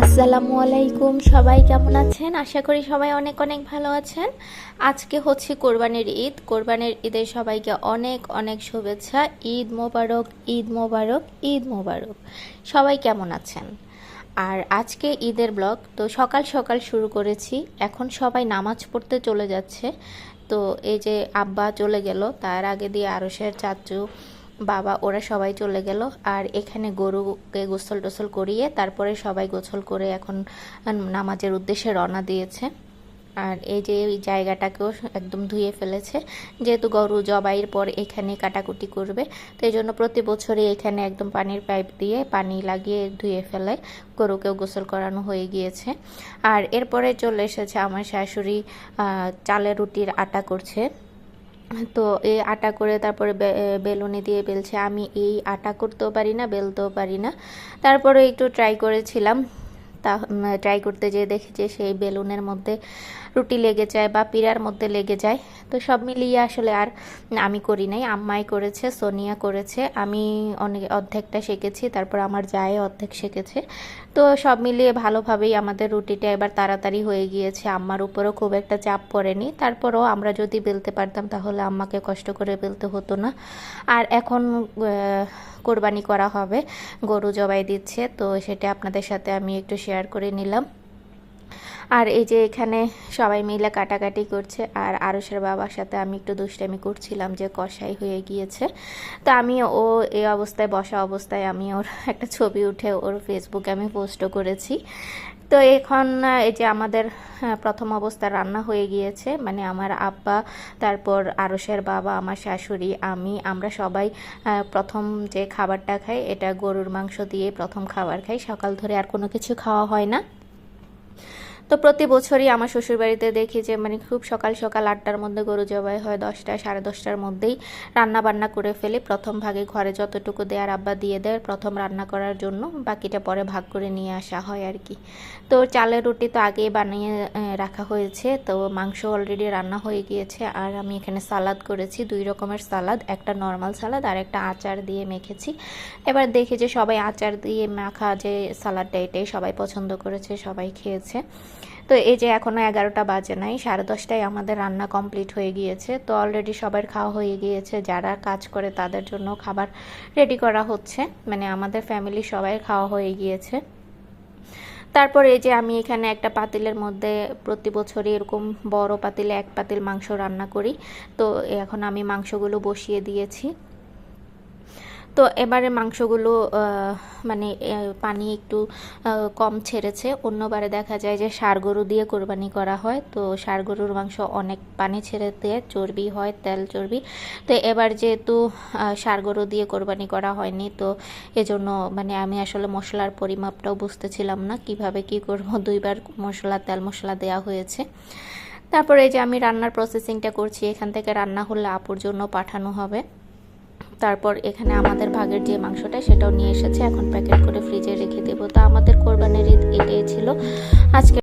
আসসালামু আলাইকুম, সবাই কেমন আছেন? আশা করি সবাই অনেক অনেক ভালো আছেন। আজকে হচ্ছে কোরবানির ঈদ। কোরবানির ঈদের সবাইকে অনেক অনেক শুভেচ্ছা। ঈদ মোবারক ঈদ মোবারক ঈদ মোবারক। সবাই কেমন আছেন? আর আজকে ঈদের ব্লগ, তো সকাল সকাল শুরু করেছি। এখন সবাই নামাজ পড়তে চলে যাচ্ছে। তো এই যে আব্বা চলে গেল, তার আগে দিয়ে আরসের চাচু বাবা, ওরা সবাই চলে গেল। আর এখানে গরুকে গোসল টোসল করিয়ে তারপরে সবাই গোসল করে এখন নামাজের উদ্দেশ্যে রওনা দিয়েছে। আর এই যে জায়গাটাকেও একদম ধুয়ে ফেলেছে। যেহেতু গরু জবাইয়ের পর এখানে কাটাকুটি করবে, তো এই জন্য প্রতি বছরই এখানে একদম পানির পাইপ দিয়ে পানি লাগিয়ে ধুয়ে ফেলে। গরুকেও গোসল করানো হয়ে গিয়েছে। আর এরপরে চলে এসেছে আমার শাশুড়ি চালের রুটির আটা করছে। তো এই আটা করে তারপরে বেলুনে দিয়ে বেলছে। আমি এই আটা করতেও পারি না, বেলতেও পারি না। তারপরে একটু ট্রাই করেছিলাম। তা ট্রাই করতে যেয়ে দেখেছি সেই বেলুনের মধ্যে রুটি লেগে যায় বা পিড়ার মধ্যে লেগে যায়। তো সব মিলিয়ে আসলে আর আমি করি নাই, আম্মাই করেছে, সোনিয়া করেছে, আমি অনেক, অর্ধেকটা শিখেছি, তারপর আমার যায় অর্ধেক শিখেছে। তো সব মিলিয়ে ভালোভাবেই আমাদের রুটিটা এবার তাড়াতাড়ি হয়ে গিয়েছে, আম্মার উপরও খুব একটা চাপ পড়েনি। তারপরও আমরা যদি বেলতে পারতাম তাহলে আম্মাকে কষ্ট করে বেলতে হতো না। আর এখন কোরবানি করা হবে, গরু জবাই দিচ্ছে, তো সেটা আপনাদের সাথে আমি একটু শেয়ার করে নিলাম। আর এই যে এখানে সবাই মিলে কাটাকাটি করছে, আর আরসের বাবার সাথে আমি একটু দুষ্টামি করছিলাম যে কষাই হয়ে গিয়েছে। তো আমি ও এই অবস্থায়, বসা অবস্থায় আমি ওর একটা ছবি উঠে ওর ফেসবুকে আমি পোস্টও করেছি। তো এখন এই যে আমাদের প্রথম অবস্থা রান্না হয়ে গিয়েছে। মানে আমার আব্বা, তারপর আরসের বাবা, আমার শাশুড়ি, আমি, আমরা সবাই প্রথম যে খাবারটা খাই, এটা গরুর মাংস দিয়ে প্রথম খাবার খাই। সকাল ধরে আর কোনো কিছু খাওয়া হয় না। তো প্রতি বছরই আমার শ্বশুরবাড়িতে দেখি যে মানে খুব সকাল সকাল আটটার মধ্যে গরু জবাই হয়, দশটা, সাড়ে দশটার মধ্যেই রান্না বান্না করে ফেলে। প্রথম ভাগে ঘরে যতটুকু দেয়ার আব্বা দিয়ে দেয়, প্রথম রান্না করার জন্য বাকিটা পরে ভাগ করে নিয়ে আসা হয় আর কি। তো চালের রুটি তো আগেই বানিয়ে রাখা হয়েছে। তো মাংস অলরেডি রান্না হয়ে গিয়েছে। আর আমি এখানে সালাদ করেছি, দুই রকমের সালাদ, একটা নর্মাল সালাদ আর একটা আচার দিয়ে মেখেছি। এবার দেখি যে সবাই আচার দিয়ে মাখা যে সালাদটা, এটাই সবাই পছন্দ করেছে, সবাই খেয়েছে। তো এই যে এখনও এগারোটা বাজে নাই, সাড়ে দশটায় আমাদের রান্না কমপ্লিট হয়ে গিয়েছে। তো অলরেডি সবার খাওয়া হয়ে গিয়েছে, যারা কাজ করে তাদের জন্য খাবার রেডি করা হচ্ছে। মানে আমাদের ফ্যামিলি সবাই খাওয়া হয়ে গিয়েছে। তারপর এই যে আমি এখানে একটা পাতিলের মধ্যে প্রতি বছরই এরকম বড় পাতিলে এক পাতিল মাংস রান্না করি। তো এখন আমি মাংসগুলো বসিয়ে দিয়েছি। তো এবারে মাংসগুলো মানে পানি একটু কম ছেড়েছে। অন্যবারে দেখা যায় যে সার গরু দিয়ে কোরবানি করা হয়। তো সার গরুর মাংস অনেক পানি ছেড়ে দিয়ে চর্বি হয়, তেল চর্বি। তো এবার যেহেতু সার গরু দিয়ে কোরবানি করা হয়নি, তো এজন্য মানে আমি আসলে মশলার পরিমাপটাও বুঝতেছিলাম না। কীভাবে কি করব? দুইবার মশলা, তেল মশলা দেওয়া হয়েছে। তারপরে যে আমি রান্নার প্রসেসিংটা করছি, এখান থেকে রান্না হলে আপুর জন্য পাঠানো হবে। তারপর এখানে আমাদের ভাগের যে মাংসটা সেটাও নিয়ে এসেছে। এখন প্যাকেট করে ফ্রিজে রেখে দেবো। তো আমাদের কোরবানির ঈদ এটাই ছিল। আজকে